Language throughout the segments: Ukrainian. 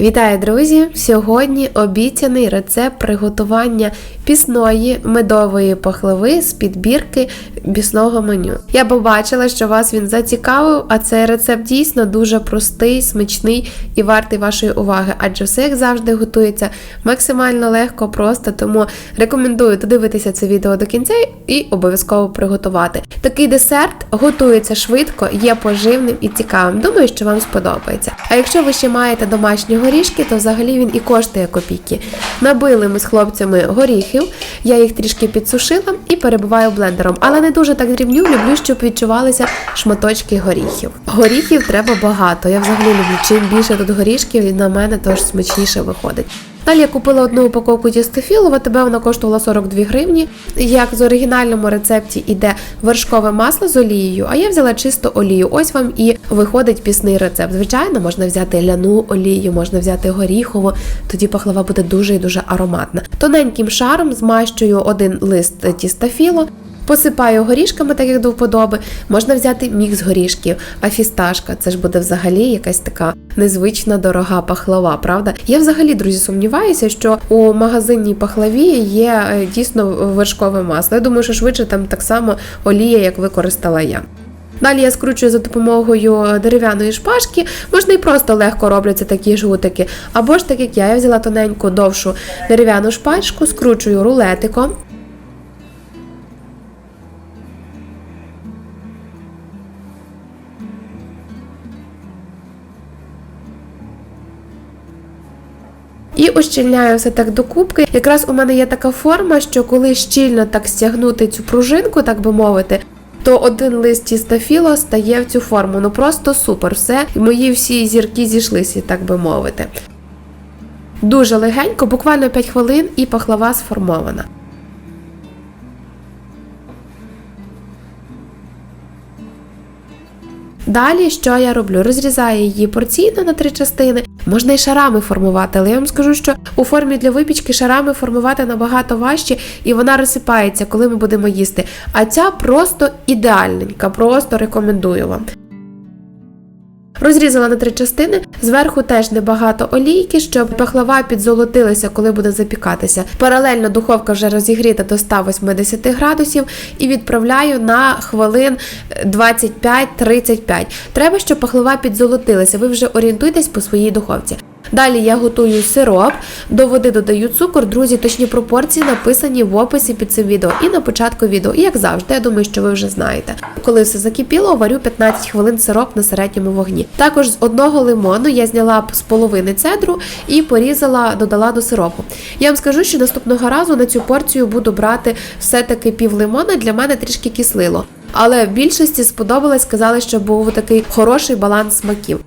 Вітаю, друзі! Сьогодні обіцяний рецепт приготування пісної медової пахливи з підбірки пісного меню. Я побачила, що вас він зацікавив, а цей рецепт дійсно дуже простий, смачний і вартий вашої уваги, адже все як завжди готується максимально легко, просто. Тому рекомендую додивитися це відео до кінця і обов'язково приготувати. Такий десерт готується швидко, є поживним і цікавим. Думаю, що вам сподобається. А якщо ви ще маєте домашні горішки, то взагалі він і коштує копійки. Набили ми з хлопцями горіхів, я їх трішки підсушила і перебиваю блендером, але не дуже так дрібню, люблю, щоб відчувалися шматочки горіхів. Горіхів треба багато. Я взагалі люблю. Чим більше тут горішків, на мене то ж смачніше виходить. Далі я купила одну упаковку тістофілу, в АТБ вона коштувала 42 гривні. Як з оригінальному рецепті іде вершкове масло з олією, а я взяла чисто олію. Ось вам і виходить пісний рецепт. Звичайно, можна взяти ляну олію, можна взяти горіхову, тоді пахлава буде дуже і дуже ароматна. Тоненьким шаром змащую один лист тістофілу, Посипаю горішками, так як до вподоби. Можна взяти мікс горішків, а фісташка це ж буде взагалі якась така незвична дорога пахлава, правда? Я взагалі, друзі, сумніваюся, що у магазинній пахлаві є е, дійсно вершкове масло. Я думаю, що швидше там так само олія, як використала я. Далі я скручую за допомогою дерев'яної шпажки, можна і просто легко робляться такі жгутики. Або ж так як я, я взяла тоненьку довшу дерев'яну шпажку, скручую рулетиком. І ущільняю все так докупки. Якраз у мене є така форма, що коли щільно так стягнути цю пружинку, так би мовити, то один лист тістофіло стає в цю форму. Ну просто супер. Все, мої всі зірки зійшлися, так би мовити. Дуже легенько, буквально 5 хвилин, і пахлава сформована. Далі, що я роблю? Розрізаю її порційно на три частини. Можна і шарами формувати, але я вам скажу, що у формі для випічки шарами формувати набагато важче, і вона розсипається, коли ми будемо їсти. А ця просто ідеальненька, просто рекомендую вам. Розрізала на три частини, зверху теж небагато олійки, щоб пахлава підзолотилася, коли буде запікатися. Паралельно духовка вже розігріта до 180 градусів і відправляю на хвилин 25-35. Треба, щоб пахлава підзолотилася. Ви вже орієнтуйтесь по своїй духовці. Далі я готую сироп, до води додаю цукор. Друзі, точні пропорції написані в описі під цим відео і на початку відео. І як завжди, я думаю, що ви вже знаєте. Коли все закипіло, варю 15 хвилин сироп на середньому вогні. Також з одного лимону я зняла з половини цедру і порізала, додала до сиропу. Я вам скажу, що наступного разу на цю порцію буду брати все-таки пів лимона, для мене трішки кислило. Але в більшості сподобалось, сказали, що був такий хороший баланс смаків.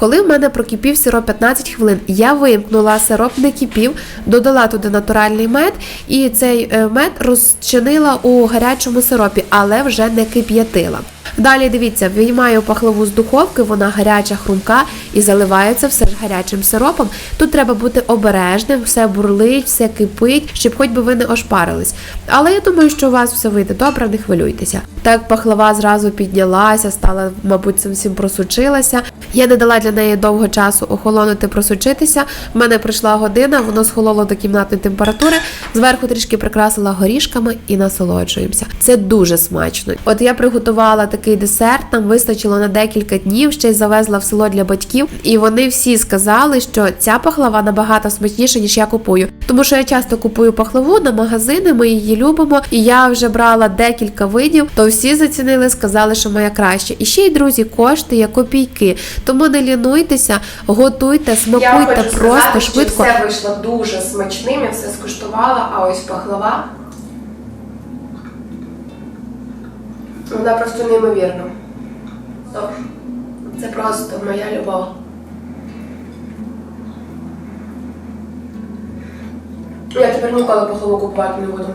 Коли в мене прокипів сироп 15 хвилин, я вимкнула сироп, не кипів, додала туди натуральний мед, і цей е, мед розчинила у гарячому сиропі, але вже не кип'ятила. Далі дивіться, виймаю пахлаву з духовки, вона гаряча, хрумка і заливається все ж гарячим сиропом. Тут треба бути обережним, все бурлить, все кипить, щоб хоч би ви не ошпарились. Але я думаю, що у вас все вийде добре, не хвилюйтеся. Так пахлава зразу піднялася, стала, мабуть, всім просучилася. Я не дала для неї довго часу охолонути, просучитися. В мене прийшла година, воно схололо до кімнатної температури. Зверху трішки прикрасила горішками і насолоджуємося. Це дуже смачно. От я приготувала такий десерт, нам вистачило на декілька днів, ще й завезла в село для батьків, і вони всі сказали, що ця пахлава набагато смачніша, ніж я купую. Тому що я часто купую пахлаву на магазини, ми її любимо, і я вже брала декілька видів, то всі зацінили, сказали, що моя краще. І ще й друзі, коштує копійки. Тому не лінуйтеся, готуйте, смакуйте хочу просто сказати, швидко. Що все вийшло дуже смачним, я все скуштувала, а ось пахлава. Вона просто неймовірна. Це просто моя любов. Я тепер ніколи пахлаву купувати не буду.